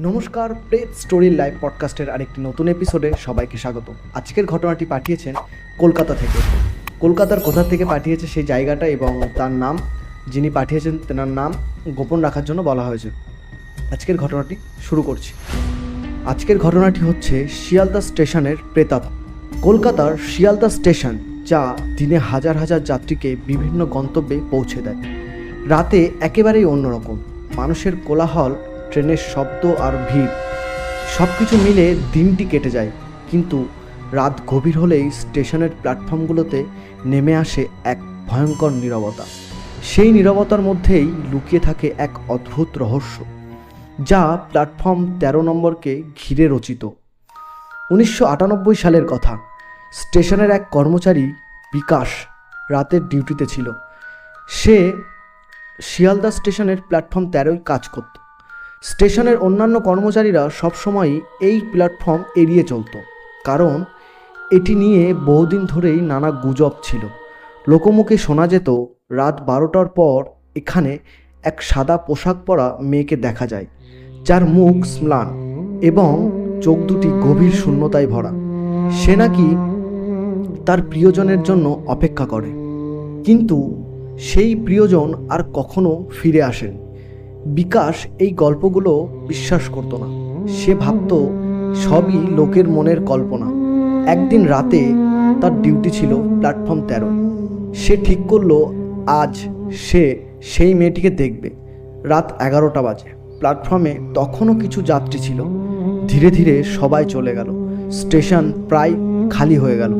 নমস্কার, প্রেত story live পডকাস্টের আরেকটি নতুন এপিসোডে সবাইকে স্বাগত। আজকের ঘটনাটি পাঠিয়েছেন কলকাতা থেকে। কলকাতার কোথা থেকে পাঠিয়েছে সেই জায়গাটা এবং তার নাম, যিনি পাঠিয়েছেন তেনার নাম গোপন রাখার জন্য বলা হয়েছে। আজকের ঘটনাটি শুরু করছি। আজকের ঘটনাটি হচ্ছে শিয়ালদা স্টেশনের প্রেতাত্মা। কলকাতার শিয়ালদা স্টেশন, যা দিনে হাজার হাজার যাত্রীকে বিভিন্ন গন্তব্যে পৌঁছে দেয়। রাতে একেবারেই অন্যরকম। মানুষের কোলাহল ট্রেনের শব্দ আর ভিড়। সব কিছু মিলে দিনটি কেটে যায়, কিন্তু রাত গভীর হলেই স্টেশনের প্ল্যাটফর্মগুলোতে নেমে আসে এক ভয়ঙ্কর নীরবতা। সেই নীরবতার মধ্যেই লুকিয়ে থাকে এক অদ্ভুত রহস্য, যা প্ল্যাটফর্ম তেরো নম্বরকে ঘিরে রচিত। উনিশশো আটানব্বই সালের কথা, স্টেশনের এক কর্মচারী বিকাশ রাতের ডিউটিতে ছিল। সে শিয়ালদা স্টেশনের প্ল্যাটফর্ম তেরোই কাজ করত। স্টেশনের অন্যান্য কর্মচারীরা সবসময়ই এই প্ল্যাটফর্ম এড়িয়ে চলতো। কারণ এটি নিয়ে বহুদিন ধরেই নানা গুজব ছিল। লোকমুখে শোনা যেত, রাত বারোটার পর এখানে এক সাদা পোশাক পরা মেয়েকে দেখা যায়, যার মুখ স্ম্লান এবং চোখ দুটি গভীর শূন্যতায় ভরা। সে নাকি তার প্রিয়জনের জন্য অপেক্ষা করে। কিন্তু সেই প্রিয়জন আর কখনো ফিরে আসেন। বিকাশ এই গল্পগুলো বিশ্বাস করতো না। সে ভাবত সবই লোকের মনের কল্পনা। একদিন রাতে তার ডিউটি ছিল প্ল্যাটফর্ম তেরো সে ঠিক করল, আজ সে সেই মেয়েটিকে দেখবে। রাত এগারোটা বাজে। প্ল্যাটফর্মে তখনও কিছু যাত্রী ছিল। ধীরে ধীরে সবাই চলে গেল। স্টেশন প্রায় খালি হয়ে গেল।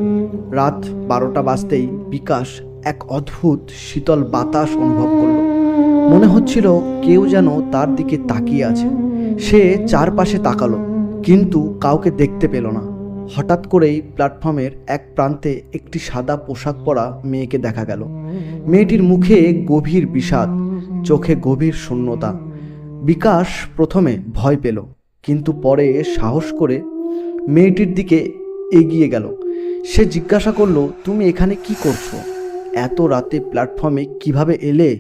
রাত বারোটা বাজতেই বিকাশ এক অদ্ভুত শীতল বাতাস অনুভব করল। মনে হচ্ছিল কেউ যেন তার দিকে তাকিয়ে আছে। সে চারপাশে তাকালো, কিন্তু কাউকে দেখতে পেল না। হঠাৎ করেই প্ল্যাটফর্মের এক প্রান্তে একটি সাদা পোশাক পরা মেয়েকে দেখা গেল। মেয়েটির মুখে গভীর বিষাদ, চোখে গভীর শূন্যতা। বিকাশ প্রথমে ভয় পেল, কিন্তু পরে সাহস করে মেয়েটির দিকে এগিয়ে গেল। সে জিজ্ঞাসা করল, তুমি এখানে কি করছ? এত রাতে প্ল্যাটফর্মে কীভাবে এলে?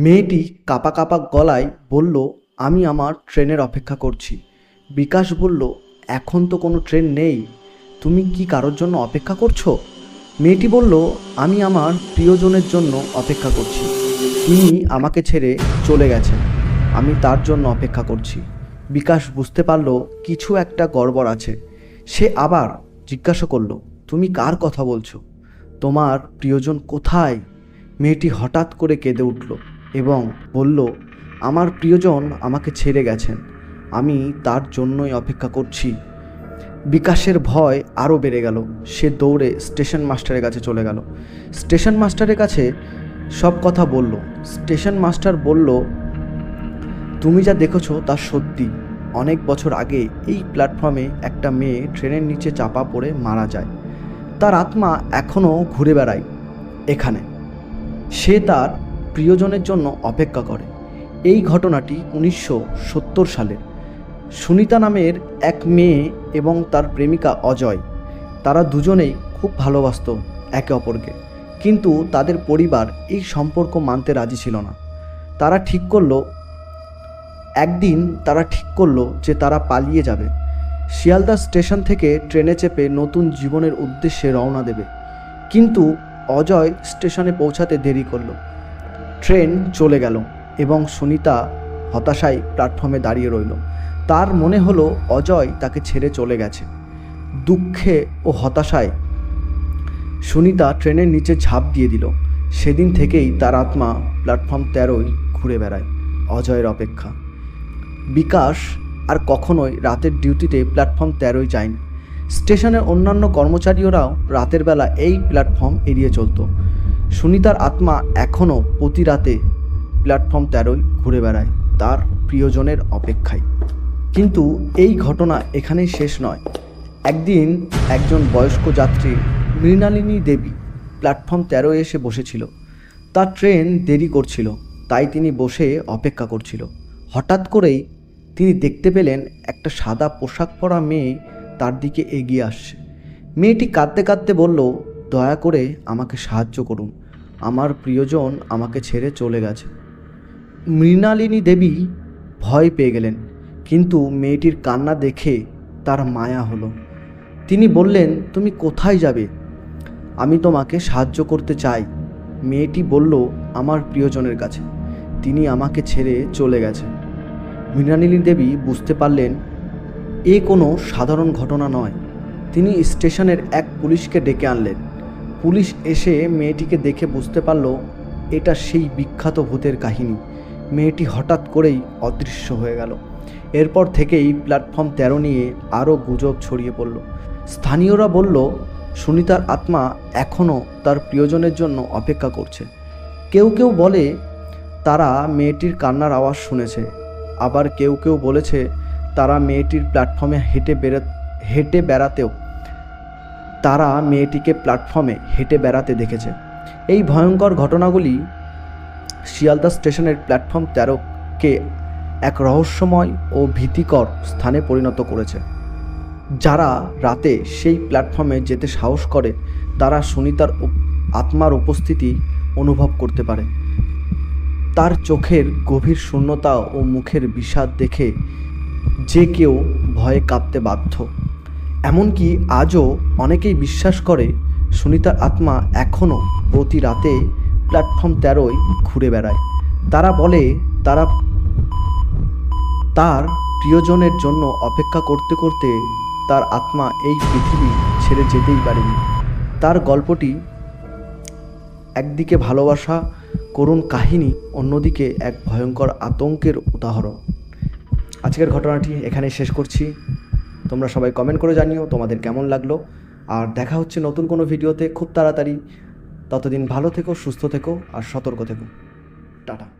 মেয়েটি কাপা কাপা গলায় বলল, আমি আমার ট্রেনের অপেক্ষা করছি। বিকাশ বলল, এখন তো কোনো ট্রেন নেই। তুমি কি কারোর জন্য অপেক্ষা করছ? মেয়েটি বলল, আমি আমার প্রিয়জনের জন্য অপেক্ষা করছি। তিনি আমাকে ছেড়ে চলে গেছেন। আমি তার জন্য অপেক্ষা করছি। বিকাশ বুঝতে পারল, কিছু একটা গড়বড় আছে। সে আবার জিজ্ঞাসা করল, তুমি কার কথা বলছো? তোমার প্রিয়জন কোথায়? মেয়েটি হঠাৎ করে কেঁদে উঠল। এবং বলল, আমার প্রিয়জন আমাকে ছেড়ে গেছেন। আমি তার জন্যই অপেক্ষা করছি। বিকাশের ভয় আরও বেড়ে গেল। সে দৌড়ে স্টেশন মাস্টারের কাছে চলে গেল। স্টেশন মাস্টারের কাছে সব কথা বলল। স্টেশন মাস্টার বলল, তুমি যা দেখেছ তা সত্যি। অনেক বছর আগে এই প্ল্যাটফর্মে একটা মেয়ে ট্রেনের নিচে চাপা পড়ে মারা যায়। তার আত্মা এখনও ঘুরে বেড়ায় এখানে। সে তার প্রিয়জনের জন্য অপেক্ষা করে। এই ঘটনাটি উনিশশো সত্তর সালের। সুনিতা নামের এক মেয়ে এবং তার প্রেমিকা অজয়, তারা দুজনেই খুব ভালোবাসত একে অপরকে। কিন্তু তাদের পরিবার এই সম্পর্ক মানতে রাজি ছিল না। তারা ঠিক করল, একদিন তারা ঠিক করল যে তারা পালিয়ে যাবে। শিয়ালদা স্টেশন থেকে ট্রেনে চেপে নতুন জীবনের উদ্দেশ্যে রওনা দেবে। কিন্তু অজয় স্টেশনে পৌঁছাতে দেরি করল। ট্রেন চলে গেল এবং সুনিতা হতাশায় প্ল্যাটফর্মে দাঁড়িয়ে রইল। তার মনে হলো অজয় তাকে ছেড়ে চলে গেছে। দুঃখে ও হতাশায় সুনিতা ট্রেনের নিচে ঝাঁপ দিয়ে দিল। সেদিন থেকেই তার আত্মা প্ল্যাটফর্ম তেরোই ঘুরে বেড়ায় অজয়ের অপেক্ষা। বিকাশ আর কখনোই রাতের ডিউটিতে প্ল্যাটফর্ম তেরোই যায়নি। স্টেশনের অন্যান্য কর্মচারীরাও রাতের বেলা এই প্ল্যাটফর্ম এড়িয়ে চলতো। সুনিতার আত্মা এখনও প্রতি রাতে প্ল্যাটফর্ম তেরোই ঘুরে বেড়ায় তার প্রিয়জনের অপেক্ষায়। কিন্তু এই ঘটনা এখানেই শেষ নয়। একদিন একজন বয়স্ক যাত্রী মৃণালিনী দেবী প্ল্যাটফর্ম তেরোয় এসে বসেছিল। তার ট্রেন দেরি করছিল, তাই তিনি বসে অপেক্ষা করছিল। হঠাৎ করেই তিনি দেখতে পেলেন একটা সাদা পোশাক পরা মেয়ে তার দিকে এগিয়ে আসছে। মেয়েটি কাঁদতে কাঁদতে বলল, দয়া করে আমাকে সাহায্য করুন। আমার প্রিয়জন আমাকে ছেড়ে চলে গেছে। মৃণালিনী দেবী ভয় পেয়ে গেলেন, কিন্তু মেয়েটির কান্না দেখে তার মায়া হলো। তিনি বললেন, তুমি কোথায় যাবে? আমি তোমাকে সাহায্য করতে চাই। মেয়েটি বলল, আমার প্রিয়জনের কাছে। তিনি আমাকে ছেড়ে চলে গেছে। মৃণালিনী দেবী বুঝতে পারলেন, এ কোনো সাধারণ ঘটনা নয়। তিনি স্টেশনের এক পুলিশকে ডেকে আনলেন। পুলিশ এসে মেয়েটিকে দেখে বুঝতে পারল এটা সেই বিখ্যাত ভূতের কাহিনী। মেয়েটি হঠাৎ করেই অদৃশ্য হয়ে গেল। এরপর থেকেই প্ল্যাটফর্ম তেরো নিয়ে আরও গুজব ছড়িয়ে পড়ল। স্থানীয়রা বলল, সুনিতার আত্মা এখনও তার প্রিয়জনের জন্য অপেক্ষা করছে। কেউ কেউ বলে, তারা মেয়েটির কান্নার আওয়াজ শুনেছে। আবার কেউ কেউ বলেছে, তারা মেয়েটির প্ল্যাটফর্মে হেঁটে বেড়া হেঁটে বেড়াতেও তারা মেয়েটিকে প্ল্যাটফর্মে হেঁটে বেড়াতে দেখেছে। এই ভয়ঙ্কর ঘটনাগুলি শিয়ালদা স্টেশনের প্ল্যাটফর্ম তেরোকে এক রহস্যময় ও ভীতিকর স্থানে পরিণত করেছে। যারা রাতে সেই প্ল্যাটফর্মে যেতে সাহস করে, তারা সুনিতার আত্মার উপস্থিতি অনুভব করতে পারে। তার চোখের গভীর শূন্যতা ও মুখের বিষাদ দেখে যে কেউ ভয়ে কাঁপতে বাধ্য। এমনকি আজও অনেকেই বিশ্বাস করে সুনিতার আত্মা এখনও প্রতি রাতে প্ল্যাটফর্ম তেরোয় ঘুরে বেড়ায়। তারা বলে তারা তার প্রিয়জনের জন্য অপেক্ষা করতে করতে তার আত্মা এই পৃথিবী ছেড়ে যেতেই পারেনি। তার গল্পটি একদিকে ভালোবাসা, করুণ কাহিনী, অন্যদিকে এক ভয়ঙ্কর আতঙ্কের উদাহরণ। আজকের ঘটনাটি এখানে শেষ করছি। তোমরা সবাই কমেন্ট করে জানিও তোমাদের কেমন লাগল। আর দেখা হচ্ছে নতুন কোনো ভিডিওতে খুব তাড়াতাড়ি। ততদিন ভালো থেকো, সুস্থ থেকো, আর সতর্ক থেকো। টাটা।